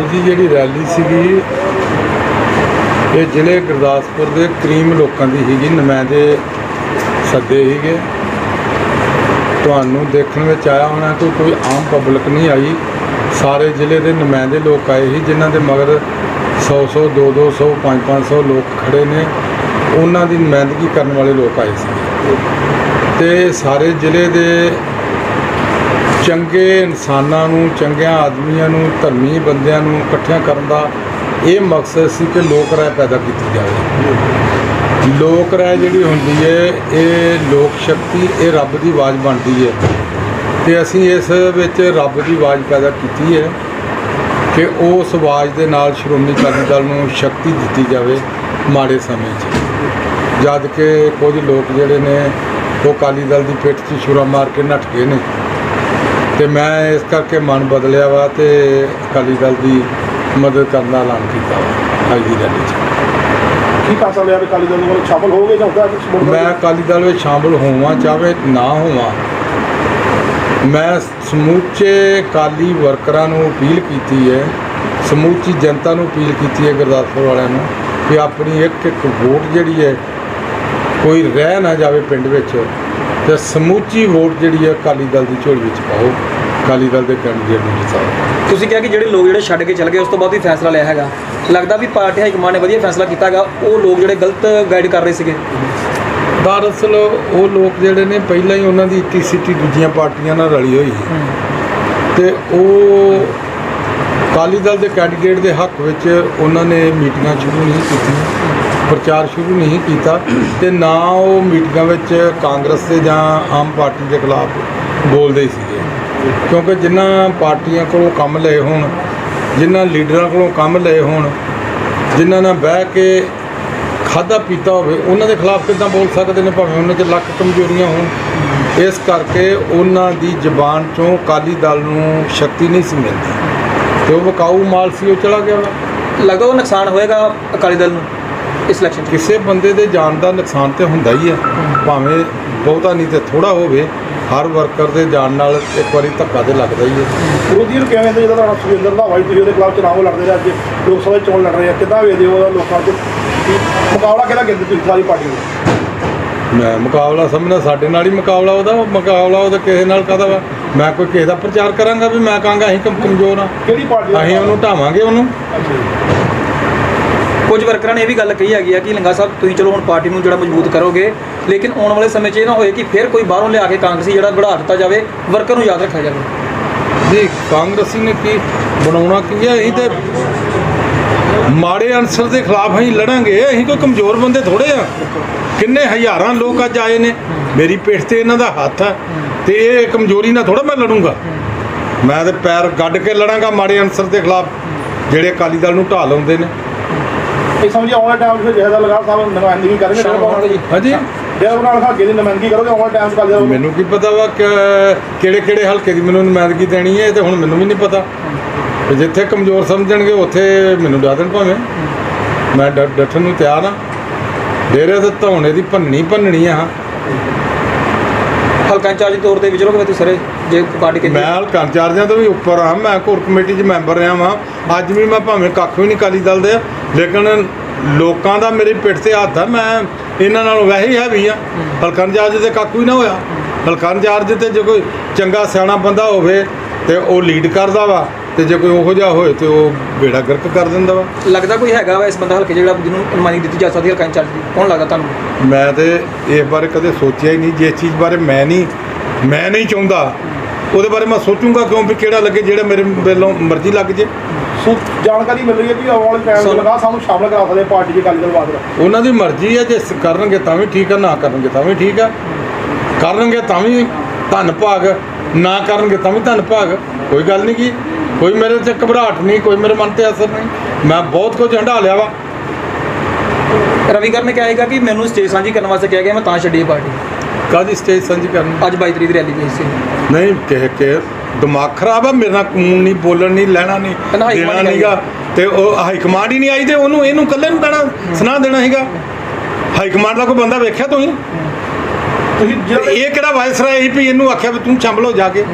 ਅੱਜ ਦੀ ਜਿਹੜੀ ਰੈਲੀ ਸੀਗੀ, ਇਹ ਜ਼ਿਲ੍ਹੇ ਗੁਰਦਾਸਪੁਰ ਦੇ ਕਰੀਮ ਲੋਕਾਂ ਦੀ ਸੀਗੀ, ਨੁਮਾਇੰਦੇ ਸੱਦੇ ਸੀਗੇ। ਤੁਹਾਨੂੰ ਦੇਖਣ ਵਿੱਚ ਆਇਆ ਹੋਣਾ ਕਿ ਕੋਈ ਆਮ ਪਬਲਿਕ ਨਹੀਂ ਆਈ। ਸਾਰੇ ਜ਼ਿਲ੍ਹੇ ਦੇ ਨੁਮਾਇੰਦੇ ਲੋਕ ਆਏ ਸੀ, ਜਿਨ੍ਹਾਂ ਦੇ ਮਗਰ 100 100 2 200 5 500 ਲੋਕ ਖੜੇ ਨੇ। ਉਹਨਾਂ ਦੀ ਨੁਮਾਇੰਦਗੀ ਕਰਨ ਵਾਲੇ ਲੋਕ ਆਏ ਸੀ। ਤੇ ਸਾਰੇ ਜ਼ਿਲ੍ਹੇ ਦੇ ਚੰਗੇ ਇਨਸਾਨਾਂ ਨੂੰ, ਚੰਗਿਆਂ ਆਦਮੀਆਂ ਨੂੰ, ਧਰਮੀ ਬੰਦਿਆਂ ਨੂੰ ਇਕੱਠਿਆਂ ਕਰਨ ਦਾ ਇਹ ਮਕਸਦ ਸੀ ਕਿ ਲੋਕ ਰਾਏ ਪੈਦਾ ਕੀਤੀ ਜਾਵੇ। ਲੋਕ ਰਾਏ ਜਿਹੜੀ ਹੁੰਦੀ ਹੈ ਇਹ ਲੋਕ ਸ਼ਕਤੀ, ਇਹ ਰੱਬ ਦੀ ਆਵਾਜ਼ ਬਣਦੀ ਹੈ ਤੇ ਅਸੀਂ ਇਸ ਵਿੱਚ ਰੱਬ ਦੀ ਆਵਾਜ਼ ਪੈਦਾ ਕੀਤੀ ਹੈ ਕਿ ਉਸ ਆਵਾਜ਼ ਦੇ ਨਾਲ ਸ਼੍ਰੋਮਣੀ ਅਕਾਲੀ ਦਲ ਨੂੰ ਸ਼ਕਤੀ ਦਿੱਤੀ ਜਾਵੇ ਮਾੜੇ ਸਮੇਂ 'ਚ। ਜਦ ਕਿ ਕੁਝ ਲੋਕ ਜਿਹੜੇ ਨੇ, ਉਹ ਅਕਾਲੀ ਦਲ ਦੀ ਪਿੱਠ 'ਚ ਛੁਰਾ ਮਾਰ ਕੇ ਨੱਠ ਗਏ ਨੇ। ਤੇ ਮੈਂ ਇਸ ਕਰਕੇ ਮਨ ਬਦਲਿਆ ਵਾ ਤੇ ਅਕਾਲੀ ਦਲ ਦੀ ਮਦਦ ਕਰਨ ਦਾ ਐਲਾਨ ਕੀਤਾ ਵਾ ਅੱਜ ਦੀ ਰੈਲੀ 'ਚ ਕੀ ਕਰ ਸਕਦੇ ਆ ਵੀ ਕਾਲੀ ਦਲ ਦੇ ਵੱਲ ਸ਼ਾਮਲ ਹੋਗੇ ਜਾਂ ਉਹਦਾ ਕੁਝ ਮੁੜ ਮੈਂ ਅਕਾਲੀ ਦਲ ਵਿੱਚ ਸ਼ਾਮਲ ਹੋਵਾਂ ਚਾਹੇ ਨਾ ਹੋਵਾਂ ਮੈਂ ਸਮੂਚੇ ਅਕਾਲੀ ਵਰਕਰਾਂ ਨੂੰ ਅਪੀਲ ਕੀਤੀ ਹੈ ਸਮੂਚੀ ਜਨਤਾ ਨੂੰ ਅਪੀਲ ਕੀਤੀ ਹੈ ਗੁਰਦਾਸਪੁਰ ਵਾਲਿਆਂ ਨੂੰ ਕਿ ਆਪਣੀ ਇੱਕ ਇੱਕ ਵੋਟ ਜਿਹੜੀ ਹੈ ਕੋਈ ਰਹਿ ਨਾ ਜਾਵੇ ਪਿੰਡ ਵਿੱਚ ਤੇ ਸਮੂਚੀ ਵੋਟ ਜਿਹੜੀ ਹੈ ਅਕਾਲੀ ਦਲ ਦੀ ਝੋਲੀ ਵਿੱਚ ਪਾਓ। ਅਕਾਲੀ ਦਲ ਦੇ ਕੈਂਡੀਡੇਟ ਨੂੰ ਜਿਤਾਓ ਤੁਸੀਂ ਕਿਹਾ ਕਿ ਜਿਹੜੇ ਲੋਕ ਜਿਹੜੇ ਛੱਡ ਕੇ ਚਲੇ ਗਏ ਉਸ ਤੋਂ ਬਾਅਦ ਵੀ ਫੈਸਲਾ ਲਿਆ ਹੈਗਾ। ਲੱਗਦਾ ਵੀ ਪਾਰਟੀ ਹਾਈ ਕਮਾਂਡ ਨੇ ਵਧੀਆ ਫੈਸਲਾ ਕੀਤਾ ਹੈਗਾ। ਉਹ ਲੋਕ ਜਿਹੜੇ ਗਲਤ ਗਾਈਡ ਕਰ ਰਹੇ ਸੀਗੇ। ਦਰਅਸਲ ਉਹ ਲੋਕ ਜਿਹੜੇ ਨੇ ਪਹਿਲਾਂ ਹੀ ਉਹਨਾਂ ਦੀ ਇੱਕੀ ਸਿੱਟੀ ਦੂਜੀਆਂ ਪਾਰਟੀਆਂ ਨਾਲ ਰਲੀ ਹੋਈ ਹੈ। ਤੇ ਉਹ ਅਕਾਲੀ ਦਲ ਦੇ ਕੈਂਡੀਡੇਟ ਦੇ ਹੱਕ ਵਿੱਚ ਉਹਨਾਂ ਨੇ ਮੀਟਿੰਗਾਂ ਸ਼ੁਰੂ ਨਹੀਂ ਕੀਤੀਆਂ, ਪ੍ਰਚਾਰ ਸ਼ੁਰੂ ਨਹੀਂ ਕੀਤਾ ਤੇ ਨਾ ਉਹ ਮੀਟਿੰਗਾਂ ਵਿੱਚ ਕਾਂਗਰਸ ਦੇ ਜਾਂ ਆਮ ਪਾਰਟੀ ਦੇ ਖਿਲਾਫ ਬੋਲਦੇ ਹੀ ਸੀਗੇ। ਕਿਉਂਕਿ ਜਿਨ੍ਹਾਂ ਪਾਰਟੀਆਂ ਕੋਲੋਂ ਕੰਮ ਲਏ ਹੋਣ, ਜਿਨ੍ਹਾਂ ਲੀਡਰਾਂ ਕੋਲੋਂ ਕੰਮ ਲਏ ਹੋਣ, ਜਿਨ੍ਹਾਂ ਨਾਲ ਬਹਿ ਕੇ ਖਾਦਾ ਪੀਤਾ ਹੋਵੇ, ਉਹਨਾਂ ਦੇ ਖਿਲਾਫ ਕਿੱਦਾਂ ਬੋਲ ਸਕਦੇ ਨੇ? ਭਾਵੇਂ ਉਹਨਾਂ 'ਚ ਲੱਖ ਕਮਜ਼ੋਰੀਆਂ ਹੋਣ। ਇਸ ਕਰਕੇ ਉਹਨਾਂ ਦੀ ਜ਼ਬਾਨ ਚੋਂ ਅਕਾਲੀ ਦਲ ਨੂੰ ਸ਼ਕਤੀ ਨਹੀਂ ਸੀ ਮਿਲਦੀ। ਤੇ ਉਹ ਵਿਕਾਊ ਮਾਲ ਸੀ ਉਹ ਚਲਾ ਗਿਆ ਵਾ। ਲੱਗਦਾ ਉਹ ਨੁਕਸਾਨ ਹੋਏਗਾ ਅਕਾਲੀ ਦਲ ਨੂੰ ਇਸ ਇਲੈਕਸ਼ਨ 'ਚ? ਕਿਸੇ ਬੰਦੇ ਦੇ ਜਾਨ ਦਾ ਨੁਕਸਾਨ ਤੇ ਹੁੰਦਾ ਹੀ ਹੈ। ਭਾਵੇਂ ਬਹੁਤਾ ਨਹੀਂ ਤੇ ਥੋੜਾ ਹੋਵੇ ਹਰ ਵਰਕਰ ਦੇ ਜਾਨ ਨਾਲ ਇੱਕ ਵਾਰੀ ਧੱਕਾ ਤੇ ਲੱਗਦਾ ਹੀ ਹੈ ਵਿਰੋਧੀ ਨੂੰ ਕਿਵੇਂ ਦੇ ਜਿਹਦਾ ਸੁਖਿੰਦਰ ਦਾ ਵਾਈ ਤੁਸੀਂ ਉਹਦੇ ਖਿਲਾਫ ਚੁਣਾਵ ਲੜਦੇ ਰਹੇ ਅੱਜ? ਲੋਕ ਸਭਾ 'ਚ ਚੋਣ ਲੜ ਰਹੇ ਆ। ਕਿੱਦਾਂ ਵੇਖਦੇ ਹੋ ਲੋਕਾਂ 'ਚ ਕੀ ਮੁਕਾਬਲਾ ਕਿਹੜਾ ਕਹਿੰਦੇ ਤੁਸੀਂ ਸਾਰੀ ਪਾਰਟੀ ਨੂੰ? ਮੈਂ ਮੁਕਾਬਲਾ ਸਮਝਣਾ ਸਾਡੇ ਨਾਲ ਹੀ ਮੁਕਾਬਲਾ ਉਹਦਾ ਉਹ ਮੁਕਾਬਲਾ ਉਹਦਾ ਕਿਸੇ ਨਾਲ ਕਾਹਦਾ ਵਾ? ਮੈਂ ਕੋਈ ਕਿਸੇ ਦਾ ਪ੍ਰਚਾਰ ਕਰਾਂਗਾ ਵੀ ਮੈਂ ਕਹਾਂਗਾ ਅਸੀਂ ਕਮ ਕਮਜ਼ੋਰ ਆ। ਕਿਹੜੀ ਪਾਰਟੀ ਦਾ ਅਸੀਂ ਉਹਨੂੰ ਢਾਵਾਂਗੇ ਉਹਨੂੰ। ਅੱਛਾ ਜੀ। ਕੁਝ ਵਰਕਰਾਂ ਨੇ ਇਹ ਵੀ ਗੱਲ ਕਹੀ ਹੈਗੀ ਆ ਕਿ ਲੰਗਾ ਸਾਹਿਬ ਤੁਸੀਂ ਚਲੋ ਹੁਣ ਪਾਰਟੀ ਨੂੰ ਜਿਹੜਾ ਮਜ਼ਬੂਤ ਕਰੋਗੇ ਲੇਕਿਨ ਆਉਣ ਵਾਲੇ ਸਮੇਂ 'ਚ ਇਹ ਨਾ ਹੋਏ ਕਿ ਫਿਰ ਕੋਈ ਬਾਹਰੋਂ ਲਿਆ ਕੇ ਕਾਂਗਰਸੀ ਜਿਹੜਾ ਵਧਾ ਦਿੱਤਾ ਜਾਵੇ ਵਰਕਰ ਨੂੰ ਯਾਦ ਰੱਖਿਆ ਜਾਵੇ। ਜੀ ਕਾਂਗਰਸੀ ਨੇ ਕੀ ਬਣਾਉਣਾ ਕੀ ਹੈ ਅਸੀਂ ਤੇ ਮਾੜੇ ਅਨਸਰ ਦੇ ਖਿਲਾਫ ਅਸੀਂ ਲੜਾਂਗੇ ਅਸੀਂ ਕੋਈ ਕਮਜ਼ੋਰ ਬੰਦੇ ਥੋੜੇ ਆ। ਕਿੰਨੇ ਹਜ਼ਾਰਾਂ ਲੋਕ ਅੱਜ ਆਏ ਨੇ। ਮੇਰੀ ਪਿੱਠ ਤੇ ਇਹਨਾਂ ਦਾ ਹੱਥ ਹੈ ਤੇ ਇਹ ਕਮਜ਼ੋਰੀ ਨਾਲ ਥੋੜਾ ਮੈਂ ਲੜੂੰਗਾ। ਮੈਂ ਤੇ ਪੈਰ ਗੱਡ ਕੇ ਲੜਾਂਗਾ ਮਾੜੇ ਅਨਸਰ ਦੇ ਖਿਲਾਫ ਜਿਹੜੇ ਅਕਾਲੀ ਦਲ ਨੂੰ ਢਾਹ ਲਾਉਂਦੇ ਨੇ। ਇਹ ਸਮਝੀ ਆਉਣ ਵਾਲੇ ਟਾਈਮ 'ਚ ਜਿਹੜਾ ਲਗਾ ਸਾਹਿਬ ਨੁਮਾਇੰਦਗੀ ਕਰਨਗੇ ਸ਼ਾਮ ਹੋਣ ਵਾਲੀ। ਹਾਂਜੀ। ਜਿਹੜਾ ਉਹਨਾਂ ਨਾਲ ਅੱਗੇ ਦੀ ਨੁਮਾਇੰਦਗੀ ਕਰੋਗੇ ਆਉਣ ਵਾਲੇ ਟਾਈਮ 'ਚ ਕਾਲੀ ਦਲ ਮੈਨੂੰ ਕੀ ਪਤਾ ਵਾ ਕਿ ਕਿਹੜੇ ਕਿਹੜੇ ਹਲਕੇ ਦੀ ਮੈਨੂੰ ਨੁਮਾਇੰਦਗੀ ਦੇਣੀ ਹੈ ਇਹ ਤੇ ਹੁਣ ਮੈਨੂੰ ਵੀ ਨਹੀਂ ਪਤਾ। ਤੇ ਜਿੱਥੇ ਕਮਜ਼ੋਰ ਸਮਝਣਗੇ ਉੱਥੇ ਮੈਨੂੰ ਡਾ ਦੇਣ ਭਾਵੇਂ। ਮੈਂ ਡ- ਡੱਠਣ ਨੂੰ ਤਿਆਰ ਹਾਂ। ਡੇਰੇ ਤੇ ਧੌਣੇ ਦੀ ਭੰਨਣੀ ਭੰਨਣੀ ਆ ਹਲਕਾ ਇੰਚਾਰਜ ਦੇ ਤੌਰ ਤੇ ਤੁਸੀਂ ਸਾਰੇ? ਜੇ ਪਾਰਟੀ ਮੈਂ ਕਹਿੰਦੀ ਹਲਕਾ ਇੰਚਾਰਜਾਂ ਤੋਂ ਵੀ ਉੱਪਰ ਆ ਮੈਂ ਕੋਰ ਕਮੇਟੀ 'ਚ ਮੈਂਬਰ ਰਿਹਾ ਵਾਂ। ਅੱਜ ਵੀ ਮੈਂ ਭਾਵੇਂ ਕੱਖ ਵੀ ਨਹੀਂ ਕਾਲੀ ਦਲ ਦੇ ਲੇਕਿਨ ਲੋਕਾਂ ਦਾ ਮੇਰੀ ਪਿੱਠ ਤੇ ਹੱਥ ਆ। ਮੈਂ ਇਹਨਾਂ ਨਾਲੋਂ ਵੈਸੇ ਹੀ ਹੈਵੀ ਆ। ਹਲਕਾ ਇੰਚਾਰਜ ਤੇ ਕੱਖ ਵੀ ਨਾ ਹੋਇਆ। ਹਲਕਾ ਇੰਚਾਰਜ ਤੇ ਜੇ ਕੋਈ ਚੰਗਾ ਸਿਆਣਾ ਬੰਦਾ ਹੋਵੇ ਤੇ ਉਹ ਲੀਡ ਕਰਦਾ ਵਾ। ਤੇ ਜੇ ਕੋਈ ਉਹੋ ਜਿਹਾ ਹੋਏ ਤੇ ਉਹ ਬੇੜਾ ਗਰਕ ਕਰ ਦਿੰਦਾ ਵਾ। ਲੱਗਦਾ ਕੋਈ ਹੈਗਾ ਵਾ ਇਸ ਬੰਦਾ ਹਲਕੇ ਜਿਹੜਾ ਜਿਹਨੂੰ ਨੁਮਾਇੰਦਗੀ ਦਿੱਤੀ ਜਾ ਸਕਦੀ ਹੈ ਹਲਕਾ ਇੰਚਾਰਜ ਦੀ? ਕੌਣ ਲੱਗਦਾ ਤੁਹਾਨੂੰ? ਮੈਂ ਤੇ ਇਸ ਬਾਰੇ ਕਦੇ ਸੋਚਿਆ ਹੀ ਨਹੀਂ ਜੇ ਚੀਜ਼ ਬਾਰੇ ਮੈਂ ਨਹੀਂ ਮੈਂ ਨਹੀਂ ਚਾਹੁੰਦਾ ਉਹਦੇ ਬਾਰੇ ਮੈਂ ਸੋਚੂੰਗਾ ਕਿਉਂ ਵੀ ਕਿਹੜਾ ਲੱਗੇ ਜਿਹੜਾ ਮੇਰੇ ਵੱਲੋਂ ਮਰਜ਼ੀ ਲੱਗ ਜੇ। ਸੋ ਜਾਣਕਾਰੀ ਮਿਲ ਰਹੀ ਹੈ ਕਿ ਆਉਣ ਵਾਲੇ ਟਾਈਮ ਲਗਾ ਸਾਨੂੰ ਸ਼ਾਮਲ ਕਰਾ ਸਕਦੇ ਪਾਰਟੀ ਕਾਲੀ ਦਲ ਬਾਦਲ ਉਹਨਾਂ ਦੀ ਮਰਜ਼ੀ ਹੈ ਜੇ ਸ- ਕਰਨਗੇ ਤਾਂ ਵੀ ਠੀਕ ਆ ਨਾ ਕਰਨਗੇ ਤਾਂ ਵੀ ਠੀਕ ਆ। ਕਰਨਗੇ ਤਾਂ ਵੀ ਧੰਨ ਭਾਗ ਨਾ ਕਰਨਗੇ ਤਾਂ ਵੀ ਧੰਨ ਭਾਗ। ਕੋਈ ਗੱਲ ਨਹੀਂ ਕੀ ਕੋਈ ਮੇਰੇ ਤੇ ਘਬਰਾਹਟ ਨਹੀਂ ਕੋਈ ਮੇਰੇ ਮਨ ਤੇ ਅਸਰ ਨਹੀਂ। ਮੈਂ ਬਹੁਤ ਕੁਝ ਹੰਢਾ ਲਿਆ ਵਾ। ਰਵੀਕਰ ਨੇ ਕਿਹਾ ਹੈਗਾ ਕਿ ਮੈਨੂੰ ਸਟੇਜ ਸਾਂਝੀ ਕਰਨ ਵਾਸਤੇ ਕਿਹਾ ਗਿਆ ਮੈਂ ਤਾਂ ਛੱਡੀ ਇਹ ਪਾਰਟੀ। ਕਾਦੀ ਸਟੇਜ ਸਾਂਝੀ ਕਰਨੀ? ਅੱਜ 22 ਤਰੀਕ ਦੀ ਰੈਲੀ ਗਈ ਸੀ। ਨਹੀਂ ਕਹਿ ਕੇ ਦਿਮਾਗ ਖਰਾਬ ਆ ਮੇਰੇ ਨਾਲ ਕਾਨੂੰਨ ਨਹੀਂ ਬੋਲਣ ਨਹੀਂ ਲੈਣਾ ਨਹੀਂ ਦੇਣਾ ਨਹੀਂਗਾ। ਤੇ ਉਹ ਹਾਈ ਕਮਾਂਡ ਹੀ ਨਹੀਂ ਆਈ ਤੇ ਉਹਨੂੰ ਇਹਨੂੰ ਇਕੱਲੇ ਨੂੰ ਕਹਿਣਾ ਸੁਣਾ ਦੇਣਾ ਸੀਗਾ। ਹਾਈ ਕਮਾਂਡ ਦਾ ਕੋਈ ਬੰਦਾ ਵੇਖਿਆ ਤੁਸੀਂ? ਇਹ ਕਿਹੜਾ ਵਾਇਸਰਾਏ ਸੀ ਵੀ ਇਹਨੂੰ ਆਖਿਆ ਵੀ ਤੂੰ ਹੋ ਜਾ ਕੇ।